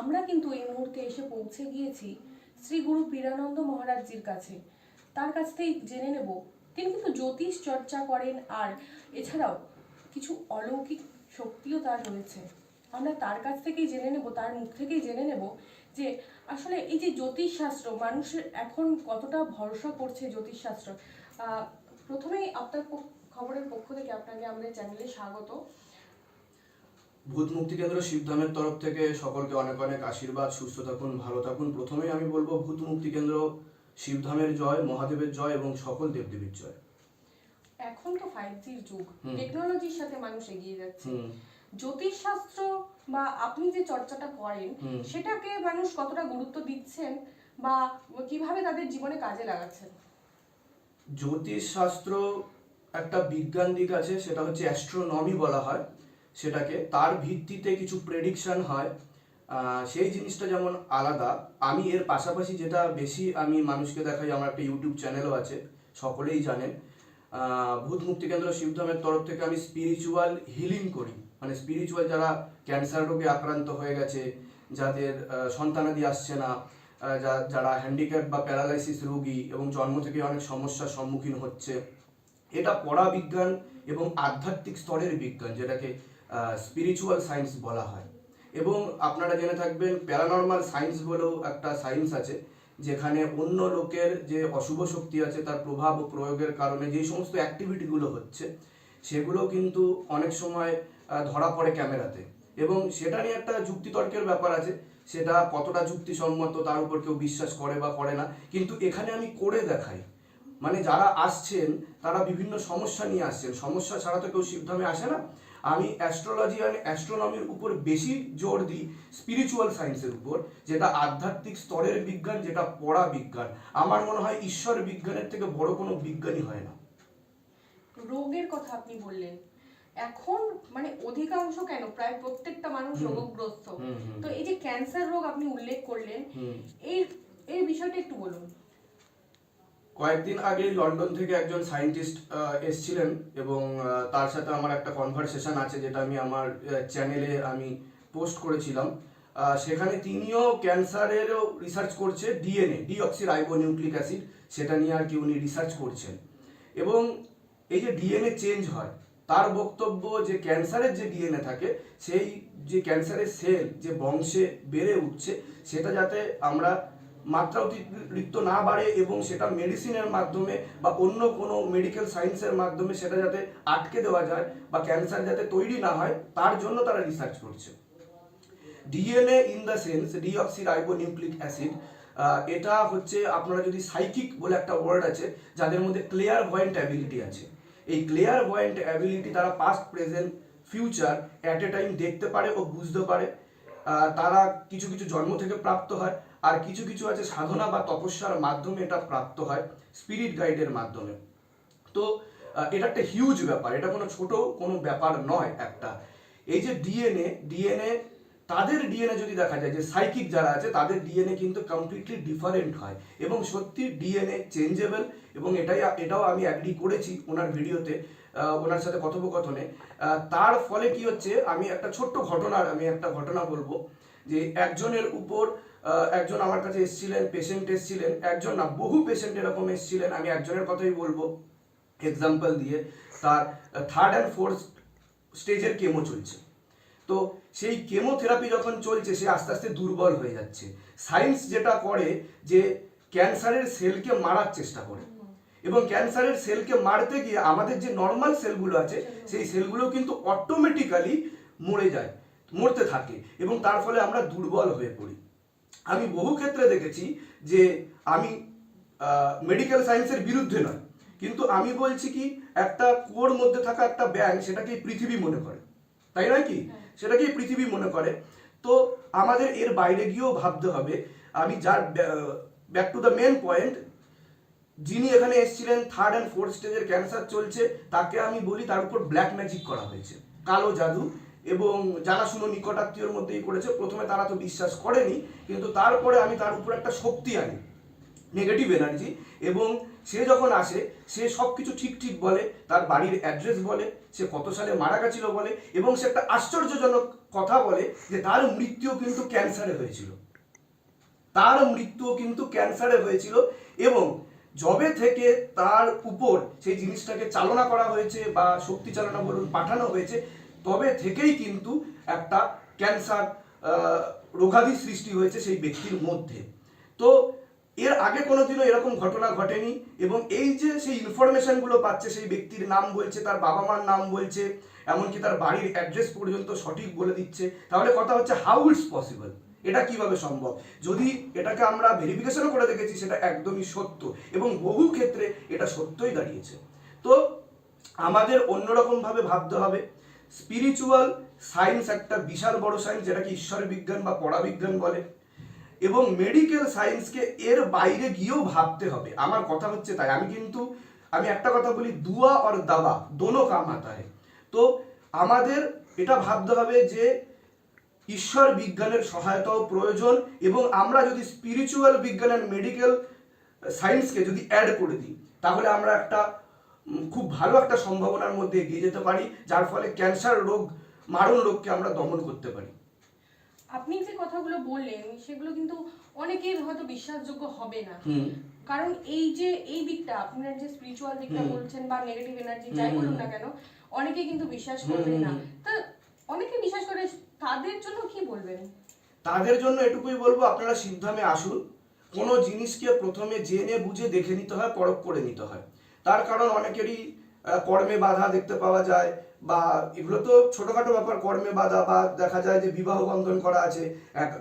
আমরা কিন্তু এই মুহূর্তে এসে পৌঁছে গিয়েছি শ্রী গুরু পীরানন্দ মহারাজজির কাছে। তার কাছ থেকেই জেনে নেব, তিনি কিন্তু জ্যোতিষ চর্চা করেন আর এছাড়াও কিছু অলৌকিক শক্তিও তার রয়েছে। আমরা তার কাছ থেকেই জেনে নেব, তার মুখ থেকেই জেনে নেব যে আসলে এই যে জ্যোতিষশাস্ত্র, মানুষের এখন কতটা ভরসা করছে জ্যোতিষশাস্ত্র। প্রথমেই আপনার খবরের পক্ষ থেকে আপনাকে আমাদের চ্যানেলে স্বাগত। ভূত মুক্তি কেন্দ্র শিবধামের তরফ থেকে সকলকে অনেক অনেক আশীর্বাদ সুস্থ থাকুন ভালো থাকুন। প্রথমেই আমি বলব ভূত মুক্তি কেন্দ্র শিবধামের জয় মহাদেবের জয় এবং সকল দেবদেবীর জয়। এখন তো ফাইভ জির যুগ। টেকনোলজির সাথে মানুষ এগিয়ে যাচ্ছে। জ্যোতিষ শাস্ত্র বা আপনি যে চর্চাটা করেন সেটাকে মানুষ কতটা গুরুত্ব দিচ্ছেন বা কীভাবে তাদের জীবনে কাজে লাগাচ্ছেন? জ্যোতিষ শাস্ত্র একটা বিজ্ঞান দিক আছে সেটা হচ্ছে অ্যাস্ট্রোনমি বলা হয়। সেটাকে, তার ভিত্তিতে কিছু প্রেডিকশন হয়। সেই জিনিসটা যেমন আলাদা, আমি এর পাশাপাশি যেটা বেশি আমি মানুষকে দেখাই, আমার একটা ইউটিউব চ্যানেলও আছে, সকলেই জানেন। ভূত মুক্তি কেন্দ্র শিবধামের তরফ থেকে আমি স্পিরিচুয়াল হিলিং করি। মানে স্পিরিচুয়াল যারা ক্যান্সার রোগে আক্রান্ত হয়ে গেছে, যাদের সন্তানাদি আসছে না যারা হ্যান্ডিক্যাপ বা প্যারালাইসিস রোগী এবং জন্ম থেকে অনেক সমস্যার সম্মুখীন হচ্ছে, এটা পড়া বিজ্ঞান এবং আধ্যাত্মিক স্তরের বিজ্ঞান, যেটাকে স্পিরিচুয়াল সায়েন্স বলা হয়। এবং আপনারা জেনে থাকবেন প্যারানর্মাল সায়েন্স বলেও একটা সায়েন্স আছে, যেখানে অন্য লোকের যে অশুভ শক্তি আছে, তার প্রভাব ও প্রয়োগের কারণে যে সমস্ত অ্যাক্টিভিটিগুলো হচ্ছে, সেগুলো কিন্তু অনেক সময় ধরা পড়ে ক্যামেরাতে। এবং সেটা নিয়ে একটা যুক্তিতর্কের ব্যাপার আছে, সেটা কতটা যুক্তিসম্মত তার উপর কেউ বিশ্বাস করে বা করে না, কিন্তু এখানে আমি করে দেখাই। মানে যারা আসছেন, তারা বিভিন্ন সমস্যা নিয়ে আসছেন। সমস্যা ছাড়া তো কেউ শিবধামে আসে না। আমি অ্যাস্ট্রোলজি আর অ্যাস্ট্রোনমির উপর বেশি জোর দিই স্পিরিচুয়াল সায়েন্সের উপর যেটা আধ্যাত্মিক স্তরের বিজ্ঞান যেটা পড়া বিজ্ঞান। আমার মনে হয় ঈশ্বর বিজ্ঞানের থেকে বড় কোনো বিজ্ঞানই হয় না। রোগের কথা আপনি বললেন। এখন মানে অধিকাংশ কেন? প্রায় প্রত্যেকটা মানুষ। রোগগ্রস্ত। তো এই যে ক্যান্সার রোগ আপনি উল্লেখ করলেন এই এই বিষয়টা একটু বলুন। কয়েকদিন আগে লন্ডন থেকে একজন সায়েন্টিস্ট এসছিলেন এবং তার সাথে আমার একটা কনভারসেশন আছে যেটা আমি আমার চ্যানেলে আমি পোস্ট করেছিলাম। সেখানে তিনিও ক্যান্সারেরও রিসার্চ করছে ডিএনএ ডিঅক্সি রাইবোনিউক্লিক অ্যাসিড সেটা নিয়ে আর কি উনি রিসার্চ করছেন। এবং এই যে ডিএনএ চেঞ্জ হয়, তার বক্তব্য যে ক্যান্সারের যে ডিএনএ থাকে, সেই যে ক্যান্সারের সেল যে বংশে বেড়ে উঠছে, সেটা যাতে আমরা মাত্রা অতিরিক্ত না বাড়ে এবং সেটা মেডিসিনের মাধ্যমে বা অন্য কোনো মেডিকেল সায়েন্সের মাধ্যমে সেটা যাতে আটকে দেওয়া যায় বা ক্যান্সার যাতে তৈরি না হয়, তার জন্য তারা রিসার্চ করছে। DNA in the sense deoxyribonucleic acid এটা হচ্ছে আপনারা যদি সাইকিক বলে একটা ওয়ার্ড আছে, যাদের মধ্যে ক্লিয়ার ভয়েন্ট অ্যাবিলিটি আছে। এই ক্লিয়ার ভয়েন্ট অ্যাবিলিটি তারা past present future at a time দেখতে পারে ও বুঝতে পারে। তারা কিছু কিছু জন্ম থেকে প্রাপ্ত হয়। আর কিছু কিছু আছে সাধনা বা তপস্যার মাধ্যমে এটা প্রাপ্ত হয় স্পিরিট গাইডের মাধ্যমে। তো এটা একটা হিউজ ব্যাপার, এটা কোনো ছোট কোনো ব্যাপার নয় একটা। এই যে ডিএনএ ডিএনএ তাদের ডিএনএ যদি দেখা যায়, যে সাইকিক যারা আছে, তাদের ডিএনএ কিন্তু কমপ্লিটলি ডিফারেন্ট হয়। এবং সত্যি ডিএনএ চেঞ্জেবল এবং এটাই এটাও আমি অ্যাগ্রি করেছি ওনার ভিডিওতে ওনার সাথে কথোপকথনে। তার ফলে কি হচ্ছে, আমি একটা ছোট্ট ঘটনার, আমি একটা ঘটনা বলব, যে একজনের উপর একজন আমার কাছে এসেছিলেন পেশেন্ট এসেছিলেন। একজন না, বহু পেশেন্ট এরকম এসেছিলেন। আমি একজনের কথাই বলব। এক্সাম্পল দিয়ে, তার থার্ড অ্যান্ড ফোর্থ স্টেজের কেমো চলছে। তো সেই কেমোথেরাপি যখন চলছে, সে আস্তে আস্তে দুর্বল হয়ে যাচ্ছে। সায়েন্স যেটা করে যে ক্যান্সারের সেলকে মারার চেষ্টা করে। এবং ক্যান্সারের সেলকে মারতে গিয়ে আমাদের যে নর্মাল সেলগুলো আছে, সেই সেলগুলো কিন্তু অটোমেটিক্যালি মরে যায়, মরতে থাকে। এবং তার ফলে আমরা দুর্বল হয়ে পড়ি। আমি বহু ক্ষেত্রে দেখেছি যে আমি মেডিকেল সায়েন্সের বিরুদ্ধে নয়। কিন্তু আমি বলছি কি একটা কুয়োর মধ্যে থাকা একটা ব্যাংক সেটাকে পৃথিবী মনে করে। তাই নয় কি? সেটাকেই পৃথিবী মনে করে। তো আমাদের এর বাইরে গিয়েও ভাবতে হবে। আমি যার back to the main point যিনি এখানে এসেছিলেন থার্ড অ্যান্ড ফোর্থ স্টেজের ক্যান্সার চলছে তাকে আমি বলি তার উপর ব্ল্যাক ম্যাজিক করা হয়েছে। কালো জাদু। এবং জানাশুনো নিকটাত্মীয়র মধ্যেই করেছে, প্রথমে তারা তো বিশ্বাস করেনি, কিন্তু তারপরে আমি তার উপর একটা শক্তি আনি নেগেটিভ এনার্জি এবং সে যখন আসে, সে সব কিছু ঠিক ঠিক বলে, তার বাড়ির অ্যাড্রেস বলে, সে কত সালে মারা গেছিল বলে, এবং সে একটা আশ্চর্যজনক কথা বলে যে তার মৃত্যুও কিন্তু ক্যান্সারে হয়েছিল। তার মৃত্যুও কিন্তু ক্যান্সারে হয়েছিল, এবং জবে থেকে তার উপর সেই জিনিসটাকে চালনা করা হয়েছে বা শক্তি চালনা বলুন, পাঠানো হয়েছে তবে থেকেই কিন্তু একটা ক্যান্সার রোগাদি সৃষ্টি হয়েছে সেই ব্যক্তির মধ্যে। তো এর আগে কোনোদিনও এরকম ঘটনা ঘটেনি এবং এই যে সেই ইনফরমেশনগুলো পাচ্ছে, সেই ব্যক্তির নাম বলছে, তার বাবা মার নাম বলছে, এমনকি তার বাড়ির অ্যাড্রেস পর্যন্ত সঠিক বলে দিচ্ছে, তাহলে কথা হচ্ছে হাউ ইটস পসিবল এটা কীভাবে সম্ভব? যদি এটাকে আমরা ভেরিফিকেশনও করে দেখেছি, সেটা একদমই সত্য এবং বহু ক্ষেত্রে এটা সত্যই দাঁড়িয়েছে। তো আমাদের অন্যরকমভাবে ভাবতে হবে স্পিরিচুয়াল সায়েন্স একটা বিশাল বড় সায়েন্স যেটাকে ঈশ্বর বিজ্ঞান বা পড়াবিজ্ঞান বলে। এবং মেডিকেল সায়েন্সকে এর বাইরে গিয়েও ভাবতে হবে। আমার কথা হচ্ছে তাই। আমি কিন্তু, আমি একটা কথা বলি, দুয়া আর দাবা, দোনো কাম আতা তো আমাদের এটা ভাবতে হবে যে ঈশ্বর বিজ্ঞানের সহায়তাও প্রয়োজন এবং আমরা যদি স্পিরিচুয়াল বিজ্ঞান অ্যান্ড মেডিকেল সায়েন্সকে যদি অ্যাড করে দিই, তাহলে আমরা একটা খুব ভালো একটা সম্ভাবনার মধ্যে এগিয়ে যেতে পারি যার ফলে ক্যান্সার রোগ মারণ রোগকে আমরা দমন করতে পারি। আপনি যে কথাগুলো বললেন সেগুলো কিন্তু অনেকের হয়তো বিশ্বাসযোগ্য হবে না। কারণ এই যে এই দিকটা আপনার যে স্পিরিচুয়াল দিকটা বলছেন বা নেগেটিভ এনার্জি যাই বলুন না কেন অনেকে কিন্তু বিশ্বাস করবে না। তা অনেকে বিশ্বাস করে তাদের জন্য কি বলবেন? তাদের জন্য এটুকুই বলব আপনারা সিদ্ধামে আসুন। কোনো জিনিসকে প্রথমে জেনে বুঝে দেখে নিতে হয় পরখ করে নিতে হয়। তার কারণ অনেকেরই কর্মে বাধা দেখতে পাওয়া যায় বা এগুলো তো ছোটখাটো ব্যাপার, কর্মে বাধা বা দেখা যায় যে বিবাহ বন্ধন করা আছে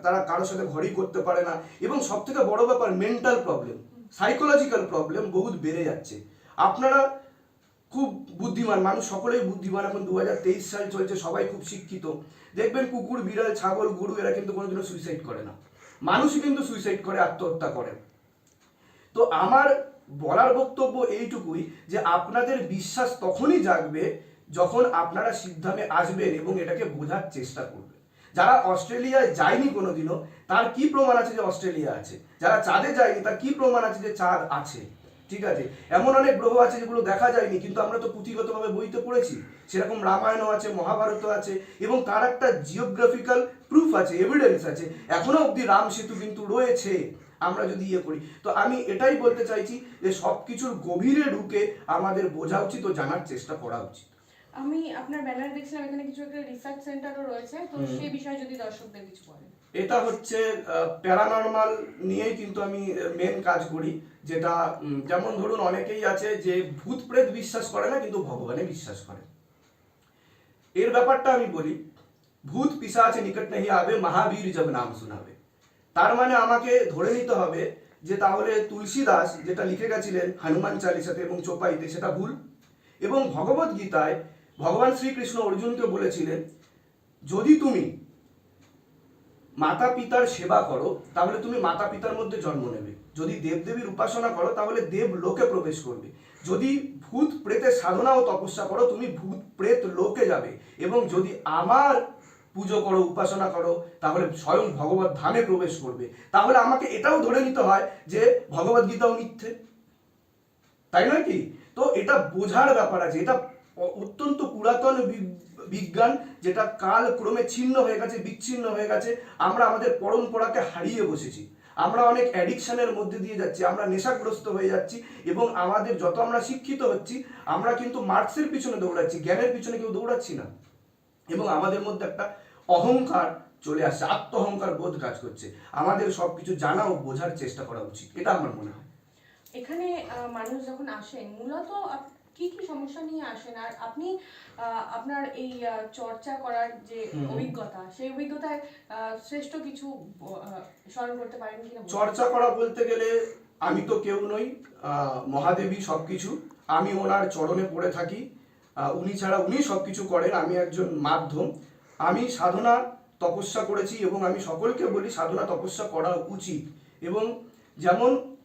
তারা কারোর সাথে ঘরই করতে পারে না। এবং সব থেকে বড় ব্যাপার মেন্টাল প্রবলেম সাইকোলজিক্যাল প্রবলেম বহুত বেড়ে যাচ্ছে। আপনারা খুব বুদ্ধিমান, মানুষ সকলেই বুদ্ধিমান। এখন দু সাল চলছে, সবাই খুব শিক্ষিত। দেখবেন কুকুর, বিড়াল, ছাগল, গরু, এরা কিন্তু কোনোদিনও সুইসাইড করে না। মানুষই কিন্তু সুইসাইড করে, আত্মহত্যা করে। তো আমার বলার বক্তব্য এইটুকুই যে আপনাদের বিশ্বাস তখনই জাগবে যখন আপনারা সিদ্ধামে আসবেন এবং এটাকে বোঝার চেষ্টা করবেন। যারা অস্ট্রেলিয়ায় যায়নি কোনোদিনও, তার কি প্রমাণ আছে যে অস্ট্রেলিয়া আছে? যারা চাঁদে যায়নি, তার কি প্রমাণ আছে যে চাঁদ আছে? ঠিক আছে? এমন অনেক গ্রহ আছে যেগুলো দেখা যায়নি, কিন্তু আমরা তো পুঁথিগতভাবে বইতে পড়েছি। সেরকম রামায়ণও আছে, মহাভারতও আছে এবং তার একটা জিওগ্রাফিক্যাল প্রুফ আছে এভিডেন্স আছে। এখনও অবধি রাম সেতু কিন্তু রয়েছে। আমরা যদি ইয়ে করি। তো আমি এটাই বলতে চাইছি যে সব কিছুর গভীরে ঢুকে আমাদের বোঝা উচিত ও জানার চেষ্টা করা উচিত। আমি আপনার ব্যানার দেখছিলাম এখানে কিছু একটা রিসার্চ সেন্টারও রয়েছে। তো সেই বিষয়ে যদি দর্শকদের কিছু বলেন। এটা হচ্ছে প্যারানর্মাল নিয়েই কিন্তু আমি মেন কাজ করি। যেটা যেমন ধরুন অনেকেই আছে যে ভূত প্রেত বিশ্বাস করে না কিন্তু ভগবানে বিশ্বাস করে। এর ব্যাপারটা আমি বলি ভূত পিসাচ নিকট নেই আবে মহাবীর জব নাম শোনাবে। তার মানে আমাকে ধরে নিতে হবে যে তাহলে তুলসীদাস যেটা লিখে গেছিলেন হনুমান চালিসাতে এবং চোপাইতে সেটা ভুল। এবং ভগবত গীতায় ভগবান শ্রীকৃষ্ণ অর্জুনকে বলেছিলেন, যদি তুমি মাতা পিতার সেবা করো, তাহলে তুমি মাতা পিতার মধ্যে জন্ম নেবে। যদি দেবদেবীর উপাসনা করো, তাহলে দেব লোকে প্রবেশ করবে। যদি ভূত প্রেতের সাধনা ও তপস্যা করো, তুমি ভূত প্রেত লোকে যাবে। এবং যদি আমার পুজো করো, উপাসনা করো, তাহলে স্বয়ং ভগবত ধামে প্রবেশ করবে। তাহলে আমাকে এটাও ধরে নিতে হয় যে ভগবত গীতাও মিথ্যে। তাই নয় কি? তো এটা বোঝার ব্যাপার আছে। এটা অত্যন্ত পুরাতন বিজ্ঞান যেটা কাল ক্রমে ছিন্ন হয়ে গেছে, বিচ্ছিন্ন হয়ে গেছে। আমরা আমাদের পরম্পরাকে হারিয়ে বসেছি। আমরা অনেক অ্যাডিকশনের মধ্যে দিয়ে যাচ্ছি। আমরা নেশাগ্রস্ত হয়ে যাচ্ছি এবং আমাদের যত আমরা শিক্ষিত হচ্ছি, আমরা কিন্তু মার্কসের পিছনে দৌড়াচ্ছি, জ্ঞানের পিছনে কেউ দৌড়াচ্ছি না। এবং আমাদের মধ্যে একটা অহংকার চলে আসছে আত্ম অহংকার বোধ কাজ করছে। আমাদের সবকিছু জানা ও বোঝার চেষ্টা করা উচিত এটা আমার মনে হয়। এখানে মানুষ যখন আসেন মূলত কি কি সমস্যা নিয়ে আসেন? আর আপনি আপনার এই চর্চা করার যে অভিজ্ঞতা সেই অভিজ্ঞতায় শ্রেষ্ঠ কিছু স্মরণ করতে পারেন কিনা। চর্চা করা বলতে গেলে আমি তো কেউ নই আহ, মহাদেবী সবকিছু। আমি ওনার চরণে পড়ে থাকি উনি ছাড়া উনি সব কিছু করেন, আমি একজন মাধ্যম। আমি সাধনা তপস্যা করেছি এবং আমি সকলকে বলি সাধনা তপস্যা করা উচিত। এবং যেমন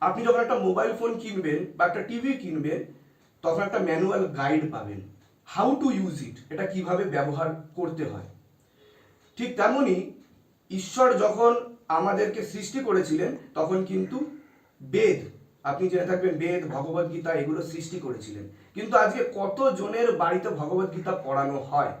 আপনি যখন একটা মোবাইল ফোন কিনবেন বা একটা টিভি কিনবেন, তখন একটা ম্যানুয়াল গাইড পাবেন। হাউ টু ইউজ ইট এটা কীভাবে ব্যবহার করতে হয়? ঠিক তেমনই ঈশ্বর যখন আমাদেরকে সৃষ্টি করেছিলেন, তখন কিন্তু বেদ, আপনি জেনে থাকবেন বেদ, ভগবদ্গীতা গীতা এগুলো সৃষ্টি করেছিলেন। কিন্তু আজকে কত জনের বাড়িতে ভগবত গীতা পড়ানো হয়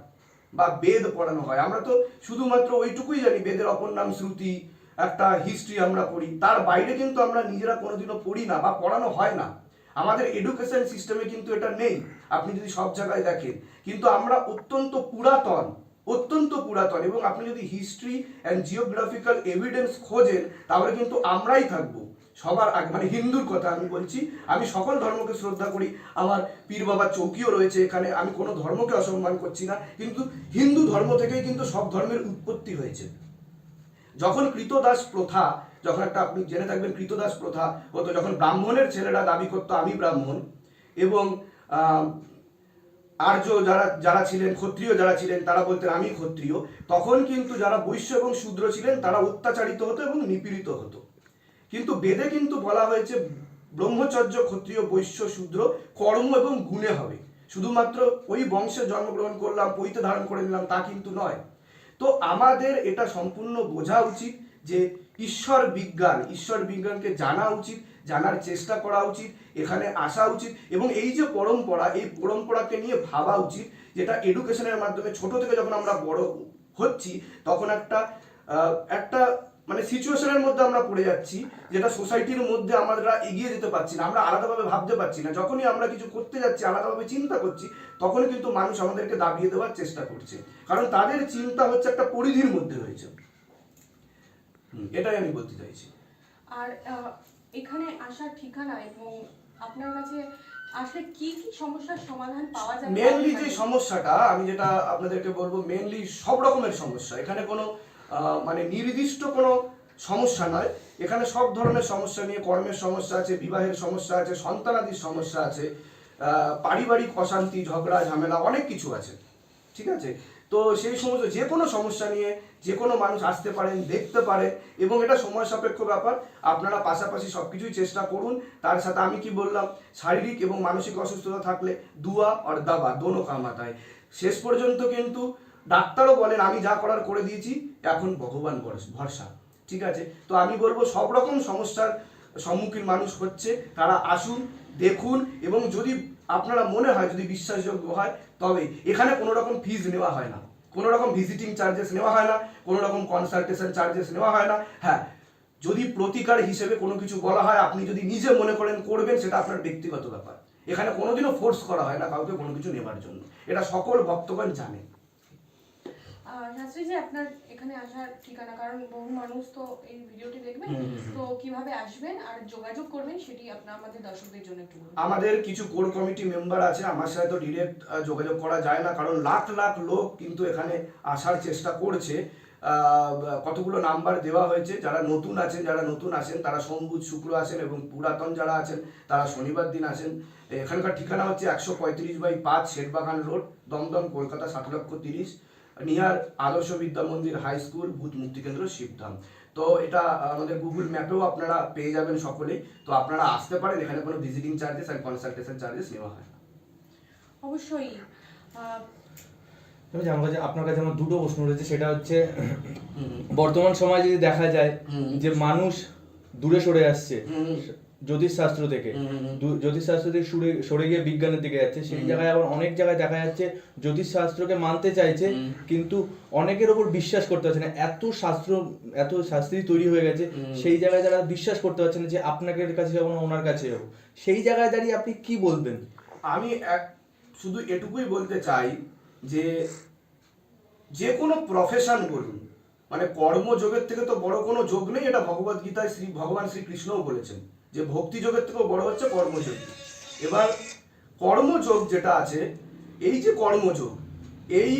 বা বেদ পড়ানো হয়? আমরা তো শুধুমাত্র ওইটুকুই জানি, বেদের অপর নাম শ্রুতি, একটা হিস্ট্রি আমরা পড়ি। তার বাইরে কিন্তু আমরা নিজেরা কোনোদিনও পড়ি না বা পড়ানো হয় না। আমাদের এডুকেশন সিস্টেমে কিন্তু এটা নেই, আপনি যদি সব জায়গায় দেখেন। কিন্তু আমরা অত্যন্ত পুরাতন অত্যন্ত পুরাতন এবং আপনি যদি হিস্ট্রি অ্যান্ড জিওগ্রাফিক্যাল এভিডেন্স খোঁজেন, তাহলে কিন্তু আমরাই থাকব। সবার আগে মানে হিন্দুর কথা আমি বলছি, আমি সকল ধর্মকে শ্রদ্ধা করি, আমার পীর বাবা চৌকিও রয়েছে এখানে, আমি কোনো ধর্মকে অসম্মান করছি না, কিন্তু হিন্দু ধর্ম থেকেই কিন্তু সব ধর্মের উৎপত্তি হয়েছে। যখন কৃতদাস প্রথা, যখন একটা আপনি জেনে থাকবেন কৃতদাস প্রথা হতো, যখন ব্রাহ্মণের ছেলেরা দাবি করতো, আমি ব্রাহ্মণ। এবং আর্য যারা যারা ছিলেন, ক্ষত্রিয় যারা ছিলেন, তারা বলতেন, আমি ক্ষত্রিয়। তখন কিন্তু যারা বৈশ্য এবং শূদ্র ছিলেন, তারা অত্যাচারিত হতো এবং নিপীড়িত হতো। কিন্তু বেদে কিন্তু বলা হয়েছে ব্রহ্মচর্য, ক্ষত্রিয়, বৈশ্য, শূদ্র, কর্ম এবং গুণে হবে। শুধুমাত্র ওই বংশে জন্মগ্রহণ করলাম, পৈতে ধারণ করে নিলাম, তা কিন্তু নয়। তো আমাদের এটা সম্পূর্ণ বোঝা উচিত যে ঈশ্বর বিজ্ঞান, ঈশ্বর বিজ্ঞানকে জানা উচিত, জানার চেষ্টা করা উচিত, এখানে আসা উচিত এবং এই যে পরম্পরা, এই পরম্পরাকে নিয়ে ভাবা উচিত, যেটা এডুকেশনের মাধ্যমে ছোট থেকে যখন আমরা বড় হচ্ছি, তখন একটা একটা মানে সিচুয়েশনের মধ্যে আমরা পড়ে যাচ্ছি যেটা সোসাইটির মধ্যে আমরা এগিয়ে যেতে পারছি না আমরা আলাদাভাবে ভাবতে পারছি না। যখনই আমরা কিছু করতে যাচ্ছি আলাদাভাবে চিন্তা করছি তখনই কিন্তু মানুষ আমাদেরকে দাবিয়ে দেওয়ার চেষ্টা করছে। কারণ তাদের চিন্তা হচ্ছে একটা পরিধির মধ্যে রয়েছে। এটাই আমি বলতে চাইছি। আর এখানে আসার ঠিকানা এবং আপনার কাছে আসলে কি কি সমস্যার সমাধান পাওয়া যাবে? মেনলি যে সমস্যাটা আমি যেটা আপনাদেরকে বলব মেনলি সব রকমের সমস্যা। এখানে কোনো মানে নির্দিষ্ট কোনো সমস্যা নয়। এখানে সব ধরনের সমস্যা নিয়ে কর্মের সমস্যা আছে, বিবাহের সমস্যা আছে, সন্তানাদির সমস্যা আছে পারিবারিক অশান্তি, ঝগড়া, ঝামেলা, অনেক কিছু আছে। ঠিক আছে? তো সেই সমস্ত যে কোনো সমস্যা নিয়ে যে কোনো মানুষ আসতে পারেন, দেখতে পারে, এবং এটা সময় সাপেক্ষ ব্যাপার। আপনারা পাশাপাশি সব কিছুই চেষ্টা করুন। তার সাথে আমি কি বললাম? শারীরিক এবং মানসিক অসুস্থতা থাকলে দুয়া আর দাবা, দোনো কামাতায়। শেষ পর্যন্ত কিন্তু ডাক্তারও বলেন, আমি যা করার করে দিয়েছি, এখন ভগবান ভরস- ঠিক আছে? তো আমি বলব, সব রকম সমস্যার সম্মুখীন মানুষ হচ্ছে। তারা আসুন, দেখুন এবং যদি আপনারা মনে হয়, যদি বিশ্বাসযোগ্য হয়, তবে এখানে কোনো রকম ফিজ নেওয়া হয় না। কোনো রকম ভিজিটিং চার্জেস নেওয়া হয় না, কোনো রকম কনসালটেশন চার্জেস নেওয়া হয় না। হ্যাঁ যদি প্রতিকার হিসেবে কোনো কিছু বলা হয়, আপনি যদি নিজে মনে করেন, করবেন, সেটা আপনার ব্যক্তিগত ব্যাপার। এখানে কোনোদিনও ফোর্স করা হয় না, কাউকে কোনো কিছু নেবার জন্য। এটা সকল ভক্তগণ জানে। আহ, শাস্ত্রীজি আপনার এখানে আসার ঠিকানা কারণ বহু মানুষ তো এই ভিডিওটি দেখবেন। তো কীভাবে আসবেন আর যোগাযোগ করবেন সেটি আপনার আমাদের দর্শকদের জন্য একটু আমাদের কিছু কোর কমিটি মেম্বার আছে আমার সাথে তো ডিরেক্ট যোগাযোগ করা যায় না কারণ লাখ লাখ লোক কিন্তু এখানে আসার চেষ্টা করছে। কতগুলো নাম্বার দেওয়া হয়েছে যারা নতুন আছেন যারা নতুন আসেন তারা সোম বুধ শুক্র আসেন এবং পুরাতন যারা আছেন তারা শনিবার দিন আসেন এখানকার ঠিকানা হচ্ছে একশো পঁয়ত্রিশ বাই পাঁচ শেরবাগান রোড দমদম কলকাতা সাত লক্ষ তিরিশ। নিয়ার আদর্শ বিদ্যা মন্দির হাই স্কুল ভূত মুক্তি কেন্দ্র শিবধাম। তো এটা আমাদের গুগল ম্যাপেও আপনারা পেয়ে যাবেন সকলেই। তো আপনারা আসতে পারেন এখানে কোনো ভিজিটিং চার্জেস আর কনসালটেশন চার্জেস নেওয়া হয় না। অবশ্যই তবে যে কাছে আপনার কাছে আমার দুটো প্রশ্ন রয়েছে সেটা হচ্ছে বর্তমান সময়ে যদি দেখা যায় যে মানুষ দূরে সরে আসছে হুম। জ্যোতিষ শাস্ত্র থেকে হুম। দু- জ্যোতিষ শাস্ত্র থেকে সরে সরে গিয়ে বিজ্ঞানের দিকে যাচ্ছে। সেই জায়গায় আবার অনেক জায়গায় দেখা যাচ্ছে জ্যোতিষশাস্ত্রকে মানতে চাইছে কিন্তু অনেকের ওপর বিশ্বাস করতে পারছে না। এত শাস্ত্র এত শাস্ত্রী তৈরি হয়ে গেছে সেই জায়গায় তারা বিশ্বাস করতে পারছে না যে আপনাকে কাছে যাব না ওনার কাছে যাব। সেই জায়গায় দাঁড়িয়ে আপনি কি বলবেন? আমি এক শুধু এটুকুই বলতে চাই যে যে কোনো প্রফেশন বলুন মানে কর্মযোগের থেকে তো বড় কোনো যোগ নেই। এটা ভগবত গীতায় শ্রী ভগবান শ্রীকৃষ্ণও বলেছেন। যে ভক্তি যোগের থেকেও বড় হচ্ছে কর্মযোগ। এবার কর্মযোগ যেটা আছে, এই যে কর্মযোগ, এই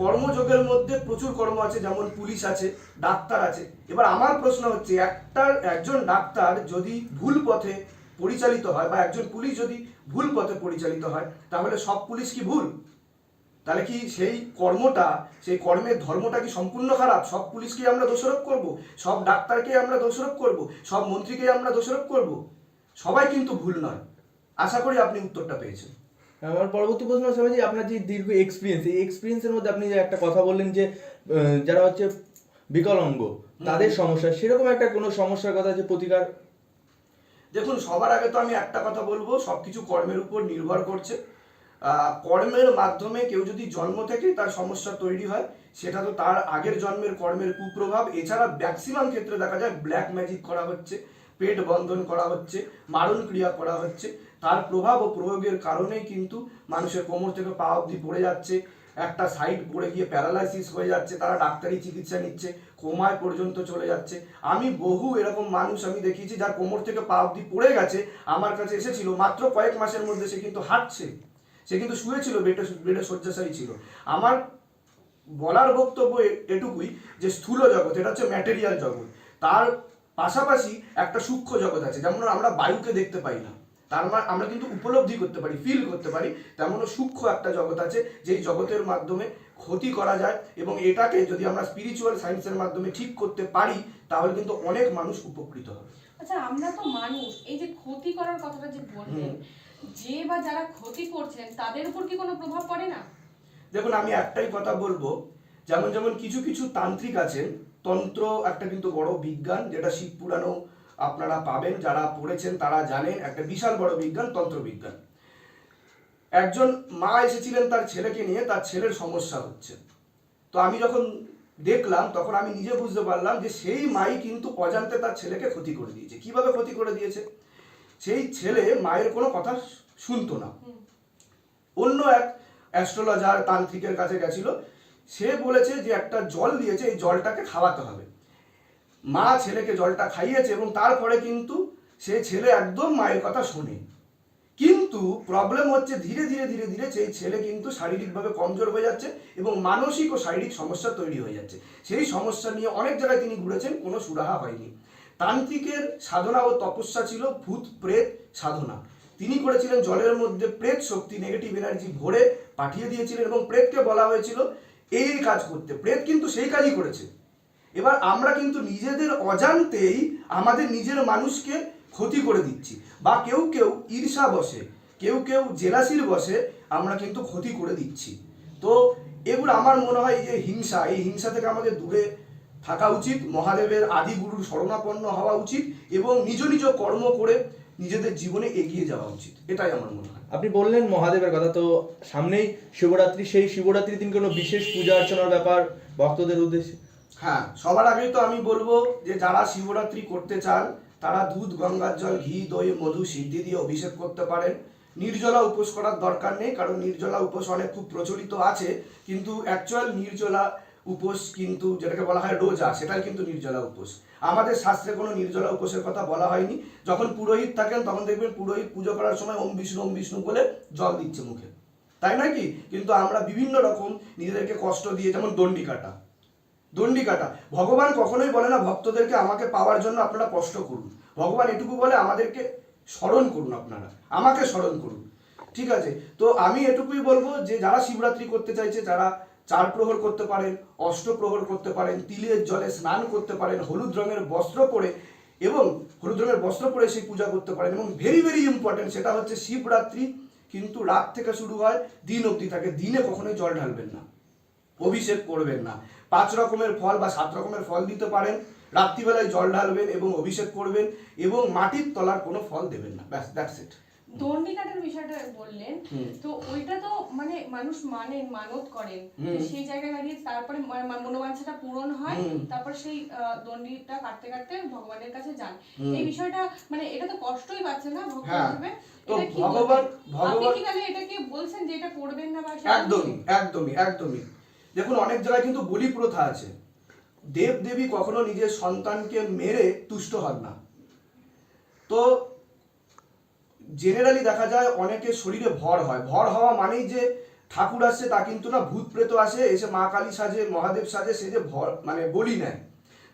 কর্মযোগের মধ্যে প্রচুর কর্ম আছে, যেমন পুলিশ আছে, ডাক্তার আছে। এবার আমার প্রশ্ন হচ্ছে একটা একজন ডাক্তার যদি ভুল পথে পরিচালিত হয় বা একজন পুলিশ যদি ভুল পথে পরিচালিত হয়, তাহলে সব পুলিশ কি ভুল? তাহলে কি সেই কর্মটা সেই কর্মের ধর্মটা কি সম্পূর্ণ খারাপ? সব পুলিশকে আমরা দোষারোপ করব? সব ডাক্তারকে আমরা দোষারোপ করব? সব মন্ত্রীকে আমরা দোষারোপ করব? সবাই কিন্তু ভুল নয়। আশা করি আপনি উত্তরটা পেয়েছেন। আমার পরবর্তী প্রশ্ন যে আপনার যে দীর্ঘ এক্সপিরিয়েন্স এই এক্সপিরিয়েন্সের মধ্যে আপনি যে একটা কথা বললেন যে যারা হচ্ছে বিকলাঙ্গ তাদের সমস্যা সেরকম একটা কোনো সমস্যার কথা যে প্রতিকার? দেখুন সবার আগে তো আমি একটা কথা বলব সবকিছু কর্মের উপর নির্ভর করছে। কর্মের মাধ্যমে কেউ যদি জন্ম থেকে তার সমস্যা তৈরি হয়, সেটা তো তার আগের জন্মের কর্মের কুপ্রভাব। এছাড়া ম্যাক্সিমাম ক্ষেত্রে দেখা যায় ব্ল্যাক ম্যাজিক করা হচ্ছে, পেট বন্ধন করা হচ্ছে, মারণ ক্রিয়া করা হচ্ছে। তার প্রভাব ও প্রয়োগের কারণেই কিন্তু মানুষের কোমর থেকে পা অবধি পড়ে যাচ্ছে, একটা সাইড পড়ে গিয়ে প্যারালাইসিস হয়ে যাচ্ছে, তারা ডাক্তারি চিকিৎসা নিচ্ছে, কোমায় পর্যন্ত চলে যাচ্ছে। আমি বহু এরকম মানুষ আমি দেখিয়েছি যার কোমর থেকে পা অবধি পড়ে গেছে, আমার কাছে এসেছিল, মাত্র কয়েক মাসের মধ্যে সে কিন্তু হাঁটছে। সে কিন্তু শুয়েছিল বেডে বেডে শয্যাশায়ী ছিল। আমার বলার বক্তব্য এটুকুই যে স্থূল জগৎ এটা হচ্ছে ম্যাটেরিয়াল জগৎ তার পাশাপাশি একটা সূক্ষ্ম জগৎ আছে। যেমন আমরা বায়ুকে দেখতে পাই না তার মানে আমরা কিন্তু উপলব্ধি করতে পারি ফিল করতে পারি তেমনও সূক্ষ্ম একটা জগৎ আছে যেই জগতের মাধ্যমে ক্ষতি করা যায় এবং এটাকে যদি আমরা স্পিরিচুয়াল সায়েন্সের মাধ্যমে ঠিক করতে পারি তাহলে কিন্তু অনেক মানুষ উপকৃত হবে। আচ্ছা আমরা তো মানুষ এই যে ক্ষতি করার কথাটা যে বললেন যে বা যারা ক্ষতি করছেন, তাদের উপর কি কোনো প্রভাব পড়ে না? দেখুন, আমি একটাই কথা বলব, যেমন যেমন কিছু কিছু তান্ত্রিক আছেন, তন্ত্র একটা কিন্তু বড় বিজ্ঞান, যেটা শিব পুরাণও আপনারা পাবেন, যারা পড়েছেন তারা জানেন, একটা বিশাল বড় বিজ্ঞান তন্ত্র বিজ্ঞান একজন মা এসেছিলেন তার ছেলেকে নিয়ে, তার ছেলের সমস্যা হচ্ছে। তো আমি যখন দেখলাম, তখন আমি নিজে বুঝতে পারলাম যে সেই মাই কিন্তু অজান্তে তার ছেলেকে ক্ষতি করে দিয়েছে। কীভাবে ক্ষতি করে দিয়েছে? সেই ছেলে মায়ের কোনো কথা শুনতো না। অন্য এক অ্যাস্ট্রোলজার তান্ত্রিকের কাছে গেছিল। সে বলেছে যে একটা জল দিয়েছে এই জলটাকে খাওয়াতে হবে। মা ছেলেকে জলটা খাইয়েছে এবং তারপরে কিন্তু সে ছেলে একদম মায়ের কথা শোনে। কিন্তু প্রবলেম হচ্ছে ধীরে ধীরে ধীরে ধীরে সেই ছেলে কিন্তু শারীরিকভাবে কমজোর হয়ে যাচ্ছে এবং মানসিক ও শারীরিক সমস্যা তৈরি হয়ে যাচ্ছে। সেই সমস্যা নিয়ে অনেক জায়গায় তিনি ঘুরেছেন কোনো সুরাহা হয়নি। তান্ত্রিকের সাধনা ও তপস্যা ছিল ভূত, প্রেত, সাধনা। তিনি করেছিলেন জলের মধ্যে প্রেত শক্তি নেগেটিভ এনার্জি ভরে পাঠিয়ে দিয়েছিলেন এবং প্রেতকে বলা হয়েছিল, এই এই কাজ করতে। প্রেত কিন্তু সেই কাজই করেছে। এবার আমরা কিন্তু নিজেদের অজান্তেই আমাদের নিজের মানুষকে ক্ষতি করে দিচ্ছি। বা কেউ কেউ ঈর্ষা বসে, কেউ কেউ জেলাসির বসে আমরা কিন্তু ক্ষতি করে দিচ্ছি। তো এগুলো আমার মনে হয় যে হিংসা, এই হিংসা থেকে আমাদের দূরে থাকা উচিত মহাদেবের আদি গুরুর শরণাপন্ন হওয়া উচিত এবং নিজ নিজ কর্ম করে নিজেদের জীবনে এগিয়ে যাওয়া উচিত। এটাই আমার মনে হয়। আপনি বললেন মহাদেবের কথা তো সামনেই শিবরাত্রি সেই শিবরাত্রির দিন কোনো বিশেষ পূজা অর্চনার ব্যাপার ভক্তদের উদ্দেশ্যে? হ্যাঁ সবার আগেই তো আমি বলব যে যারা শিবরাত্রি করতে চান তারা দুধ গঙ্গার জল ঘি দই মধু সিদ্ধি দিয়ে অভিষেক করতে পারেন। নির্জলা উপোস করার দরকার নেই কারণ নির্জলা উপোস অনেক খুব প্রচলিত আছে কিন্তু অ্যাকচুয়াল নির্জলা উপোস কিন্তু যেটাকে বলা হয় রোজা সেটাই কিন্তু নির্জলা উপোস। আমাদের শাস্ত্রে কোনো নির্জলা উপোসের কথা বলা হয়নি। যখন পুরোহিত থাকেন, তখন দেখবেন পুরোহিত পুজো করার সময় ওম বিষ্ণু ওম বিষ্ণু বলে জল দিচ্ছে মুখে। তাই নয় কি? কিন্তু আমরা বিভিন্ন রকম নিজেদেরকে কষ্ট দিয়ে, যেমন দণ্ডি কাটা। দণ্ডি কাটা। ভগবান কখনোই বলে না, ভক্তদেরকে আমাকে পাওয়ার জন্য আপনারা কষ্ট করুন। ভগবান এটুকু বলে, আমাদেরকে স্মরণ করুন আপনারা। আমাকে স্মরণ করুন। ঠিক আছে? তো আমি এটুকুই বলব যে, যারা শিবরাত্রি করতে চাইছে, যারা চার প্রহর করতে পারেন অষ্ট প্রহর করতে পারেন, তিলের জলে স্নান করতে পারেন, হলুদ রঙের বস্ত্র পরে এবং হলুদ রঙের বস্ত্র পরে সেই পূজা করতে পারেন এবং ভেরি ভেরি ইম্পর্টেন্ট সেটা হচ্ছে শিবরাত্রি, কিন্তু রাত থেকে শুরু হয়, দিন অবধি থাকে, দিনে কখনোই জল ঢালবেন না, অভিষেক করবেন না। পাঁচ রকমের ফল বা সাত রকমের ফল দিতে পারেন, রাত্রিবেলায় জল ঢালবেন এবং অভিষেক করবেন এবং মাটির তলার কোনো ফল দেবেন না, ব্যাস দ্যাটস ইট দণ্ডি কাটার বিষয়টা বললেন তো ওইটা তো মানে মানুষ মানেন মানত করেন। সেই জায়গায় দাঁড়িয়ে তারপরে মনোবাঞ্ছাটা পূরণ হয় তারপর সেই দণ্ডিটা কাটতে কাটতে ভগবানের কাছে যান। এই বিষয়টা মানে এটা তো কষ্টই পাচ্ছে না ভক্ত হ্যাঁ। তো ভগবান- আপনি ভগবান- কি তাহলে এটাকে বলছেন যে এটা করবেন না বা একদমই একদমই একদমই। দেখুন অনেক জায়গায় কিন্তু বলি প্রথা আছে। দেব দেবী কখনো নিজের সন্তানকে মেরে তুষ্ট হন না। তো জেনারেলি দেখা যায় অনেকের শরীরে ভর হয়। ভর হওয়া মানেই যে ঠাকুর আসছে তা কিন্তু না ভূত প্রেত আসে, এসে মা কালী সাজে, মহাদেব সাজে, সে যে ভর মানে বলি নেয়।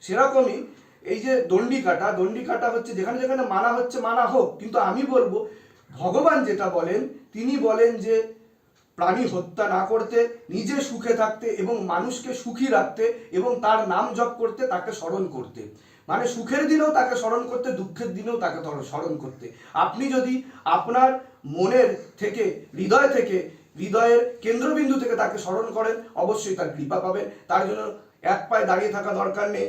সেরকমই এই যে দণ্ডি কাটা দণ্ডি কাটা হচ্ছে যেখানে যেখানে মানা হচ্ছে মানা হোক, কিন্তু আমি বলব, ভগবান যেটা বলেন, তিনি বলেন যে প্রাণী হত্যা না করতে, নিজে সুখে থাকতে এবং মানুষকে সুখী রাখতে এবং তার নাম জপ করতে, তাকে স্মরণ করতে। মানে সুখের দিনেও তাকে স্মরণ করতে, দুঃখের দিনেও তাকে স্মরণ করতে। আপনি যদি আপনার মনের থেকে, হৃদয় থেকে, হৃদয়ের কেন্দ্রবিন্দু থেকে তাকে স্মরণ করেন, অবশ্যই তার কৃপা পাবেন। তার জন্য এক পায়ে দাঁড়িয়ে থাকা দরকার নেই।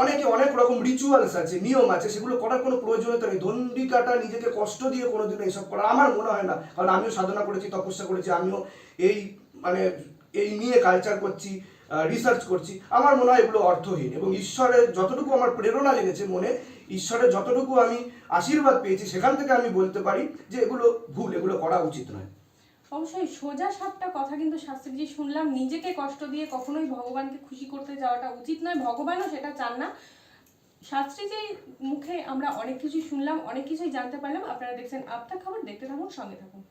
অনেকে অনেক রকম রিচুয়ালস আছে, নিয়ম আছে, সেগুলো করার কোনো প্রয়োজনীয়তা নেই। দণ্ডিকাটা নিজেকে কষ্ট দিয়ে কোনোদিনও এইসব করা আমার মনে হয় না। কারণ আমিও সাধনা করেছি, তপস্যা করেছি, আমিও এই মানে এই নিয়ে কালচার করছি। রিসার্চ করছি। আমার মনে হয় এগুলো অর্থহীন এবং ঈশ্বরের যতটুকু আমার প্রেরণা লেগেছে মনে, ঈশ্বরের যতটুকু আমি আশীর্বাদ পেয়েছি, সেখান থেকে আমি বলতে পারি যে এগুলো ভুল, এগুলো করা উচিত নয়। অবশ্যই সোজা সাতটা কথা কিন্তু শাস্ত্রীজি শুনলাম, নিজেকে কষ্ট দিয়ে কখনোই ভগবানকে খুশি করতে যাওয়াটা উচিত নয়, ভগবানও সেটা চান না। শাস্ত্রীজির মুখে আমরা অনেক কিছুই শুনলাম, অনেক কিছুই জানতে পারলাম। আপনারা দেখছেন আপনার খবর, দেখতে থাকুন, সঙ্গে থাকুন।